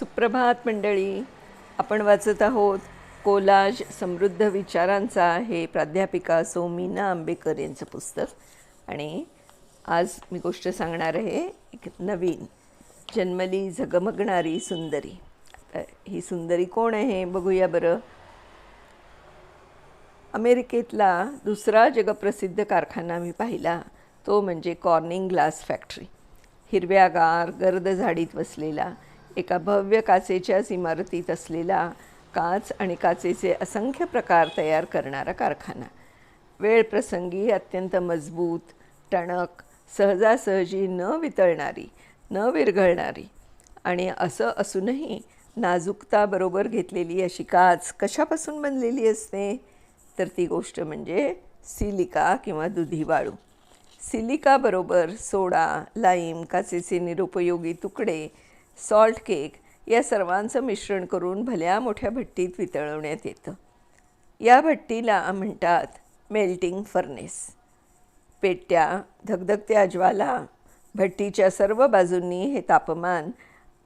सुप्रभात मंडळी. आपण वाचत आहोत कोलाज समृद्ध विचारांचा हे प्राध्यापिका सौमीना आंबेकर यांचं पुस्तक. आणि आज मी गोष्ट सांगणार आहे एक नवीन जन्मली झगमगणारी सुंदरी. ही सुंदरी कोण आहे बघूया बरं. अमेरिकेतला दुसरा जगप्रसिद्ध कारखाना मी पाहिला तो म्हणजे कॉर्निंग ग्लास फॅक्टरी. हिरव्यागार गर्द झाडीत वसलेला एका भव्य काचेच्याच इमारतीत असलेला काच आणि काचेचे असंख्य प्रकार तयार करणारा कारखाना. वेळप्रसंगी अत्यंत मजबूत टणक सहजासहजी न वितळणारी न विरघळणारी आणि असं असूनही नाजूकताबरोबर घेतलेली अशी काच कशापासून बनलेली असते? तर ती गोष्ट म्हणजे सिलिका किंवा दुधी वाळू सिलिकाबरोबर सोडा लाईम काचेचे निरुपयोगी तुकडे सॉल्ट केक या सर्वांचं मिश्रण करून भल्या मोठ्या भट्टीत वितळवण्यात येतं. या भट्टीला म्हणतात मेल्टिंग फर्नेस पेट्या धगधगत्या ज्वाला भट्टीच्या सर्व बाजूंनी हे तापमान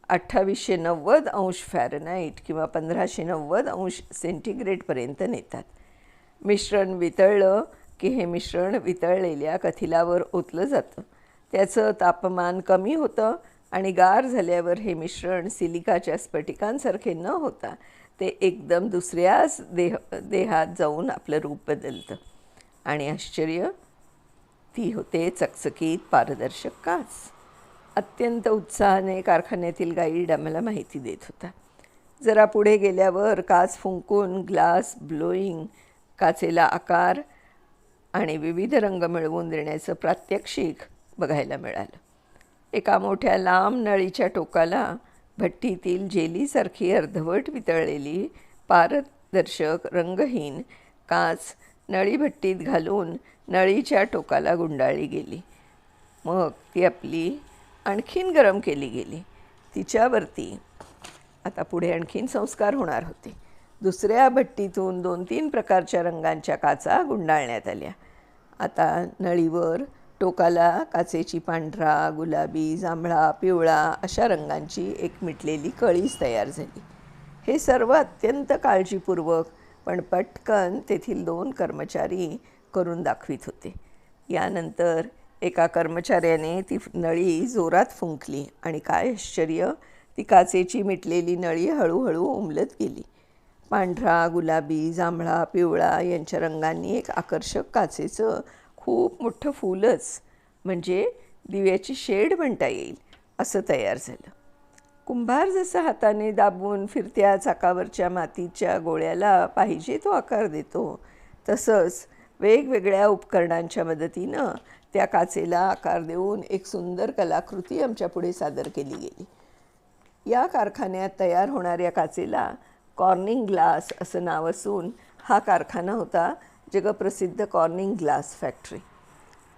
अठ्ठावीसशे नव्वद अंश फॅरनाईट किंवा पंधराशे नव्वद अंश सेंटीग्रेडपर्यंत नेतात. मिश्रण वितळलं की हे मिश्रण वितळलेल्या कथिलावर ओतलं जातं. त्याचं तापमान कमी होतं आणि गार झाल्यावर हे मिश्रण सिलिकाच्या स्फटिकांसारखे न होता ते एकदम दुसऱ्याच देह देहात जाऊन आपलं रूप बदलतं. आणि आश्चर्य ती होते चकचकीत पारदर्शक काच. अत्यंत उत्साहाने कारखान्यातील गाईड आम्हाला माहिती देत होता. जरा पुढे गेल्यावर काच फुंकून ग्लास ब्लोईंग काचेला आकार आणि विविध रंग मिळवून देण्याचं प्रात्यक्षिक बघायला मिळालं. एका मोठ्या लांब नळीच्या टोकाला भट्टीतील जेलीसारखी अर्धवट वितळलेली पारदर्शक रंगहीन काच नळीभट्टीत घालून नळीच्या टोकाला गुंडाळली गेली. मग ती आपली आणखीन गरम केली गेली. तिच्यावरती आता पुढे आणखीन संस्कार होणार होते. दुसऱ्या भट्टीतून दोन तीन प्रकारच्या रंगांच्या काचा गुंडाळण्यात आल्या. आता नळीवर टोकाला काचेची पांढरा गुलाबी जांभळा पिवळा अशा रंगांची एक मिटलेली कळीच तयार झाली. हे सर्व अत्यंत काळजीपूर्वक पण पटकन तेथील दोन कर्मचारी करून दाखवित होते. यानंतर एका कर्मचाऱ्याने ती नळी जोरात फुंकली आणि काय आश्चर्य ती काचेची मिटलेली नळी हळूहळू उमलत गेली. पांढरा गुलाबी जांभळा पिवळा यांच्या रंगांनी एक आकर्षक काचेचं खूप मोठं फूलच म्हणजे दिव्याची शेड म्हणता येईल असं तयार झालं. कुंभार जसं हाताने दाबून फिरत्या चाकावरच्या मातीच्या गोळ्याला पाहिजे तो आकार देतो तसंच वेगवेगळ्या उपकरणांच्या मदतीनं त्या काचेला आकार देऊन एक सुंदर कलाकृती आमच्यापुढे सादर केली गेली. या कारखान्यात तयार होणाऱ्या काचेला कॉर्निंग ग्लास असं नाव असून हा कारखाना होता जगप्रसिद्ध कॉर्निंग ग्लास फॅक्टरी.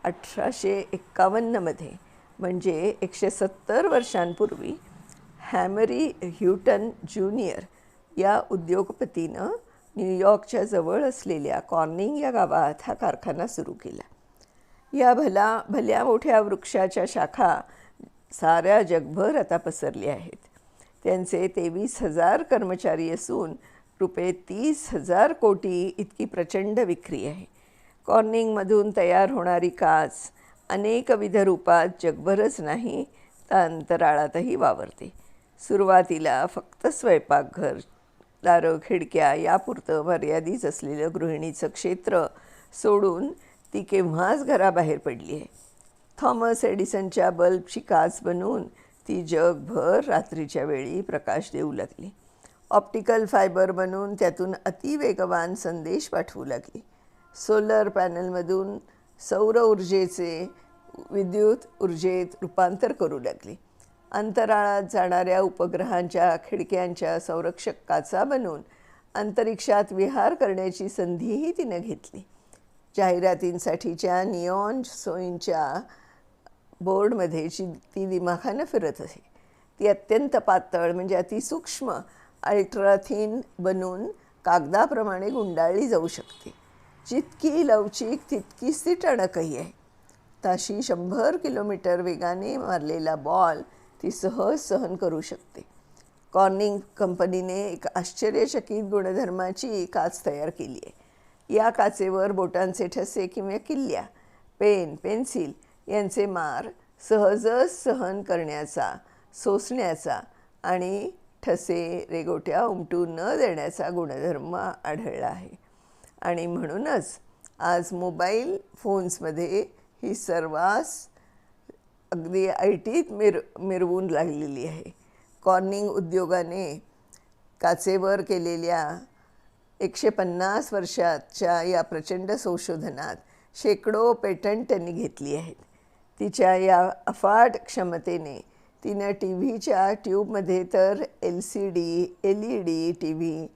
अठराशे एक्कावन्नमध्ये म्हणजे एकशे सत्तर वर्षांपूर्वी हॅमरी ह्युटन ज्युनियर या उद्योगपतीनं न्यूयॉर्कच्या जवळ असलेल्या कॉर्निंग या गावात हा कारखाना सुरू केला. या भला भल्या मोठ्या वृक्षाच्या शाखा साऱ्या जगभर आता पसरल्या आहेत. त्यांचे तेवीस हजार कर्मचारी असून रुपये तीस हजार कोटी इतकी प्रचंड विक्री आहे. कॉर्निंगमधून तयार होणारी काच अनेकविध रूपात जगभरच नाही तर अंतराळातही वावरते. सुरुवातीला फक्त स्वयंपाकघर दारं खिडक्या यापुरतं मर्यादित असलेलं गृहिणीचं क्षेत्र सोडून ती केव्हाच घराबाहेर पडली आहे. थॉमस एडिसनच्या बल्बची काच बनवून ती जगभर रात्रीच्या वेळी प्रकाश देऊ लागली. ऑप्टिकल फायबर बनवून त्यातून अतिवेगवान संदेश पाठवू लागली. सोलर पॅनलमधून सौर ऊर्जेचे विद्युत ऊर्जेत रूपांतर करू लागली. अंतराळात जाणाऱ्या उपग्रहांच्या खिडक्यांच्या संरक्षक काचा बनवून अंतरिक्षात विहार करण्याची संधीही तिनं घेतली. जाहिरातींसाठीच्या नियॉन सोयींच्या बोर्डमध्ये जी ती दिमाखानं फिरत असे. ती अत्यंत पातळ म्हणजे अतिसूक्ष्म अल्ट्राथीन बनून कागदाप्रमाणे गुंडाळली जाऊ शकते. जितकी लवचिक तितकीच ती टणकही आहे. ताशी शंभर किलोमीटर वेगाने मारलेला बॉल ती सहज सहन करू शकते. कॉर्निंग कंपनीने एक आश्चर्यचकित गुणधर्माची काच तयार केली आहे. या काचेवर बोटांचे ठसे किंवा किल्ल्या पेन पेन्सिल यांचे मार सहजच सहन करण्याचा सोसण्याचा आणि ठसे रेगोट्या उमटू न देण्याचा गुणधर्म आढळला आहे. आणि म्हणूनच आज मोबाईल फोन्समध्ये ही सर्वांस अगदी आय टीत मिर मिरवून लागलेली आहे. कॉर्निंग उद्योगाने काचेवर केलेल्या एकशे पन्नास वर्षाच्या या प्रचंड संशोधनात शेकडो पेटंट त्यांनी घेतली आहेत. तिच्या या अफाट क्षमतेने तिनं टी व्हीच्या ट्यूबमध्ये तर L C D L E D T V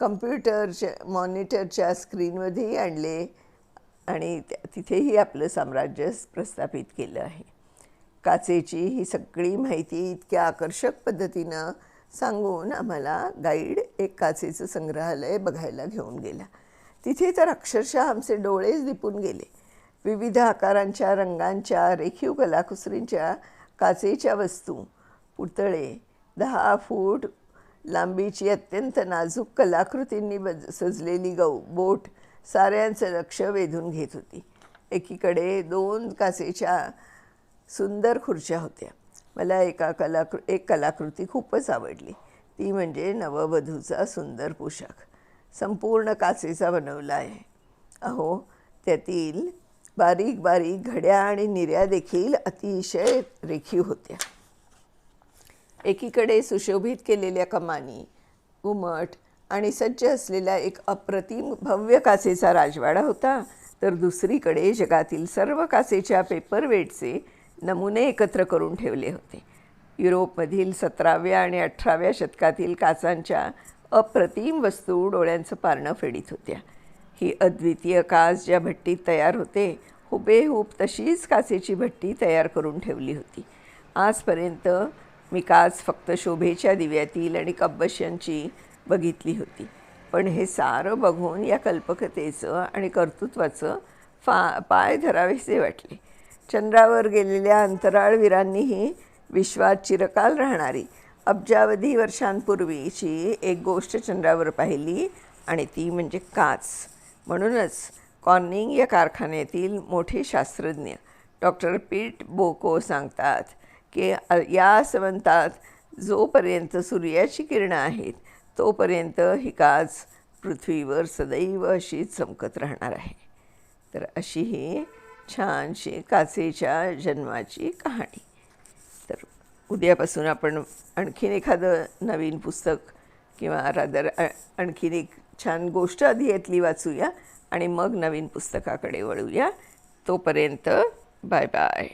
कम्प्युटरच्या मॉनिटरच्या स्क्रीनमध्येही आणले आणि तिथेही आपलं साम्राज्य प्रस्थापित केलं आहे. काचेची ही सगळी माहिती इतक्या आकर्षक पद्धतीनं सांगून आम्हाला गाईड एक काचेचं संग्रहालय बघायला घेऊन गेला. तिथे तर अक्षरशः आमचे डोळेच दिपून गेले. विविध आकारांच्या रंगांच्या रेखीव कलाकुसरींच्या काचेच्या वस्तू पुतळे दहा फूट लांबीची अत्यंत नाजूक कलाकृतींनी बज सजलेली गौ बोट साऱ्यांचं लक्ष वेधून घेत होती. एकीकडे दोन काचेच्या सुंदर खुर्च्या होत्या. मला एका कलाकृ एक कलाकृती खूपच आवडली. ती म्हणजे नववधूचा सुंदर पोशाख. संपूर्ण काचेचा बनवला आहे. अहो त्यातील बारीक बारीक घड्या आणि निर्या देखील अतिशय रेखीव होत्या. एकीकडे सुशोभित केलेल्या कमानी उमट आणि सज्ज असलेला एक अप्रतिम भव्य काचेचा राजवाडा होता तर दुसरीकडे जगातील सर्व काचेच्या पेपरवेटचे नमुने एकत्र करून ठेवले होते. युरोपमधील सतराव्या आणि अठराव्या शतकातील काचांच्या अप्रतिम वस्तू डोळ्यांचं पारणं फेडीत होत्या. ही अद्वितीय काच ज्या भट्टीत तयार होते हुबेहूब तशीच काचेची भट्टी तयार करून ठेवली होती. आजपर्यंत मी काच फक्त शोभेच्या दिव्यातील आणि कब्बश्यांची बघितली होती. पण हे सारं बघून या कल्पकतेचं आणि कर्तृत्वाचं फा पाय धरावेसे वाटले. चंद्रावर गेलेल्या अंतराळवीरांनीही विश्वात चिरकाल राहणारी अब्जावधी वर्षांपूर्वीची एक गोष्ट चंद्रावर पाहिली आणि ती म्हणजे काच म्हणूनच कॉर्निंग या कारखान्यातील मोठे शास्त्रज्ञ डॉक्टर पीट बोको सांगतात की या संवंतात जोपर्यंत सूर्याची किरणं आहेत तोपर्यंत ही काच पृथ्वीवर सदैव अशीच चमकत राहणार आहे. तर अशी ही छानशी काचेच्या जन्माची कहाणी. तर उद्यापासून आपण आणखीन एखादं नवीन पुस्तक किंवा रादर आणखीन एक छान गोष्ट आधी यातली वाचूया आणि मग नवीन पुस्तकाकडे वळूया. तोपर्यंत बाय बाय